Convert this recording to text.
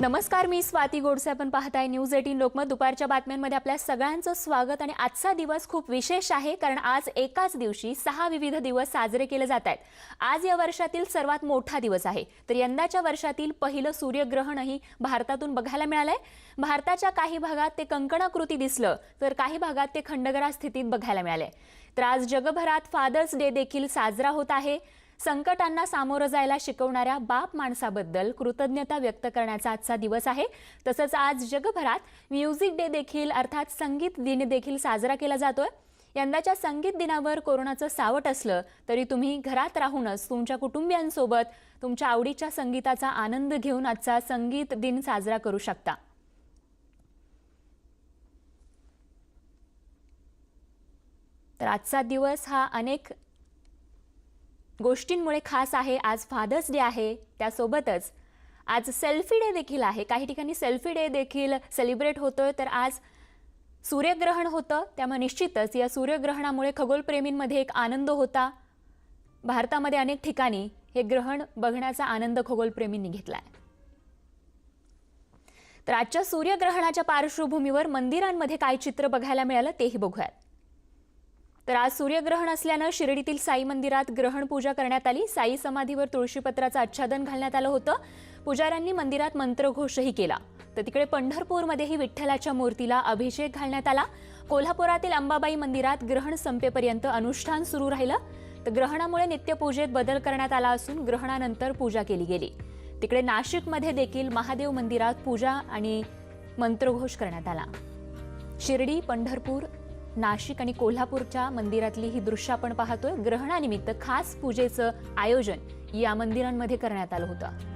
नमस्कार मी स्वाती गोडसे. आपण पाहताय न्यूज एटीन लोकमत. दुपारच्या बातम्यांमध्ये आपल्या सगळ्यांचं स्वागत आणि आजचा दिवस खूप विशेष आहे कारण आज एकाच दिवशी सहा विविध दिवस साजरे केले जात आहेत. आज या वर्षातील सर्वात मोठा दिवस आहे. तर यंदाच्या वर्षातील पहिलं सूर्यग्रहणही भारतातून बघायला मिळालंय. भारताच्या काही भागात ते कंकणाकृती दिसलं तर काही भागात ते खंडग्रास स्थितीत बघायला मिळालंय. तर आज जगभरात फादर्स डे देखील साजरा होत आहे. संकटांना सामोरं जायला शिकवणाऱ्या बाप माणसाबद्दल कृतज्ञता व्यक्त करण्याचा आजचा दिवस आहे. तसंच आज जगभरात म्युझिक डे देखील अर्थात संगीत दिन देखील साजरा केला जातोय. यंदाच्या संगीत दिनावर कोरोनाचं सावट असलं तरी तुम्ही घरात राहूनच तुमच्या कुटुंबियांसोबत तुमच्या आवडीच्या संगीताचा आनंद घेऊन आजचा संगीत दिन साजरा करू शकता. तर आजचा दिवस हा अनेक गोष्टींमुळे खास आहे आज फादर्स डे आहे त्यासोबतच आज सेल्फी डे देखील आहे. काही ठिकाणी सेल्फी डे देखील सेलिब्रेट होतोय तर आज सूर्यग्रहण होतं. त्यामुळे निश्चितच या सूर्यग्रहणामुळे खगोलप्रेमींमध्ये एक आनंद होता. भारतामध्ये अनेक ठिकाणी हे ग्रहण बघण्याचा आनंद खगोलप्रेमींनी घेतला आहे तर आजच्या सूर्यग्रहणाच्या पार्श्वभूमीवर मंदिरांमध्ये काय चित्र बघायला मिळालं तेही बघूयात. तर आज सूर्यग्रहण असल्यानं शिर्डीतील साई मंदिरात ग्रहण पूजा करण्यात आली. साई समाधीवर तुळशीपत्राचं आच्छादन घालण्यात आलं होतं. पुजाऱ्यांनी मंदिरात मंत्रघोषही केला. तर तिकडे पंढरपूरमध्येही विठ्ठलाच्या मूर्तीला अभिषेक घालण्यात आला. कोल्हापुरातील अंबाबाई मंदिरात ग्रहण संपेपर्यंत अनुष्ठान सुरू राहिलं. तर ग्रहणामुळे नित्यपूजेत बदल करण्यात आला असून ग्रहणानंतर पूजा केली गेली. तिकडे नाशिकमध्ये देखील महादेव मंदिरात पूजा आणि मंत्रघोष करण्यात आला. शिर्डी पंढरपूर नाशिक आणि कोल्हापूरच्या मंदिरातली ही दृश्य आपण पाहतोय. ग्रहणानिमित्त खास पूजेचं आयोजन या मंदिरांमध्ये करण्यात आलं होतं.